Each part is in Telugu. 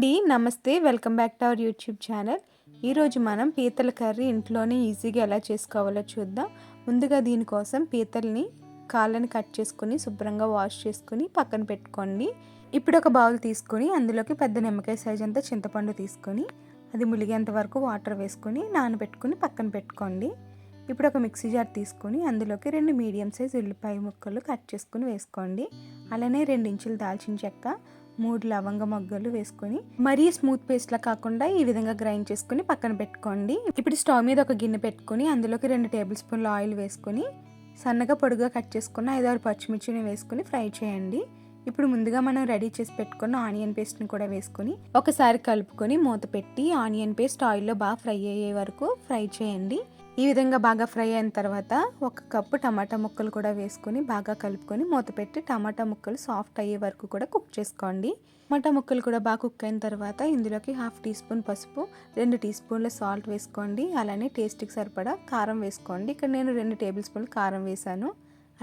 అండి నమస్తే. Welcome back to our YouTube channel. ఈరోజు మనం పీతల కర్రీ ఇంట్లోనే ఈజీగా ఎలా చేసుకోవాలో చూద్దాం. ముందుగా దీనికోసం పీతల్ని కాళ్ళని కట్ చేసుకుని శుభ్రంగా వాష్ చేసుకుని పక్కన పెట్టుకోండి. ఇప్పుడు ఒక బౌల్ తీసుకొని అందులోకి పెద్ద నిమ్మకాయ సైజ్ అంతా చింతపండు తీసుకొని అది ములిగేంత వరకు వాటర్ వేసుకొని నానబెట్టుకుని పక్కన పెట్టుకోండి. ఇప్పుడు ఒక మిక్సీ జార్ తీసుకొని అందులోకి రెండు మీడియం సైజ్ ఉల్లిపాయ ముక్కలు కట్ చేసుకుని వేసుకోండి. అలానే రెండు ఇంచులు దాల్చిన చెక్క మూడు లవంగ మొగ్గలు వేసుకొని మరీ స్మూత్ పేస్ట్లా కాకుండా ఈ విధంగా గ్రైండ్ చేసుకుని పక్కన పెట్టుకోండి. ఇప్పుడు స్టవ్ మీద ఒక గిన్నె పెట్టుకొని అందులోకి రెండు టేబుల్ స్పూన్ల ఆయిల్ వేసుకొని సన్నగా పొడుగా కట్ చేసుకున్న ఐదారు పచ్చిమిర్చిని వేసుకుని ఫ్రై చేయండి. ఇప్పుడు ముందుగా మనం రెడీ చేసి పెట్టుకున్న ఆనియన్ పేస్ట్ని కూడా వేసుకొని ఒకసారి కలుపుకొని మూత పెట్టి ఆనియన్ పేస్ట్ ఆయిల్లో బాగా ఫ్రై అయ్యే వరకు ఫ్రై చేయండి. ఈ విధంగా బాగా ఫ్రై అయిన తర్వాత ఒక కప్పు టమాటా ముక్కలు కూడా వేసుకొని బాగా కలుపుకొని మూత పెట్టి టమాటా ముక్కలు సాఫ్ట్ అయ్యే వరకు కూడా కుక్ చేసుకోండి. టమాటా ముక్కలు కూడా బాగా కుక్ అయిన తర్వాత ఇందులోకి హాఫ్ టీ స్పూన్ పసుపు రెండు టీ స్పూన్ల సాల్ట్ వేసుకోండి. అలానే టేస్ట్కి సరిపడా కారం వేసుకోండి. ఇక్కడ నేను రెండు టేబుల్ స్పూన్లు కారం వేసాను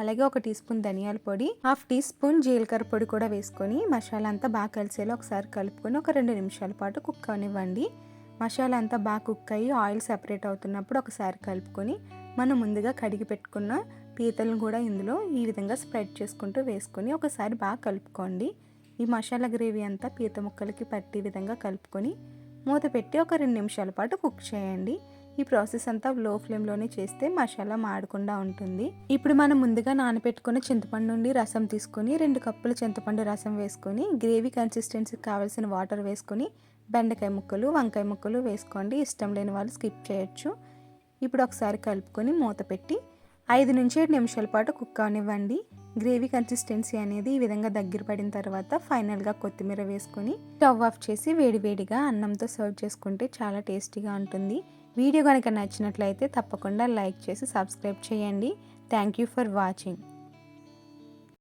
అలాగే ఒక టీ స్పూన్ ధనియాల పొడి హాఫ్ టీ స్పూన్ జీలకర్ర పొడి కూడా వేసుకొని మసాలా అంతా బాగా కలిసేలా ఒకసారి కలుపుకొని ఒక రెండు నిమిషాల పాటు కుక్ అవనివ్వండి. మసాలా అంతా బాగా కుక్ అయ్యి ఆయిల్ సెపరేట్ అవుతున్నప్పుడు ఒకసారి కలుపుకొని మనం ముందుగా కడిగి పెట్టుకున్న పీతలను కూడా ఇందులో ఈ విధంగా స్ప్రెడ్ చేసుకుంటూ వేసుకొని ఒకసారి బాగా కలుపుకోండి. ఈ మసాలా గ్రేవీ అంతా పీత ముక్కలకి పట్టే విధంగా కలుపుకొని మూత పెట్టి ఒక రెండు నిమిషాల పాటు కుక్ చేయండి. ఈ ప్రాసెస్ అంతా లో ఫ్లేమ్లోనే చేస్తే మసాలా మాడకుండా ఉంటుంది. ఇప్పుడు మనం ముందుగా నానబెట్టుకున్న చింతపండు నుండి రసం తీసుకొని రెండు కప్పుల చింతపండు రసం వేసుకొని గ్రేవీ కన్సిస్టెన్సీకి కావాల్సిన వాటర్ వేసుకొని బెండకాయ ముక్కలు వంకాయ ముక్కలు వేసుకోండి. ఇష్టం లేని వాళ్ళు స్కిప్ చేయొచ్చు. ఇప్పుడు ఒకసారి కలుపుకొని మూత పెట్టి ఐదు నుంచి ఏడు నిమిషాల పాటు కుక్ అవనివ్వండి గ్రేవీ కన్సిస్టెన్సీ అనేది ఈ విధంగా దగ్గర పడిన తర్వాత ఫైనల్గా కొత్తిమీర వేసుకొని స్టవ్ ఆఫ్ చేసి వేడివేడిగా అన్నంతో సర్వ్ చేసుకుంటే చాలా టేస్టీగా ఉంటుంది. వీడియో కనుక నచ్చినట్లయితే తప్పకుండా లైక్ చేసి సబ్స్క్రైబ్ చేయండి. Thank you for watching.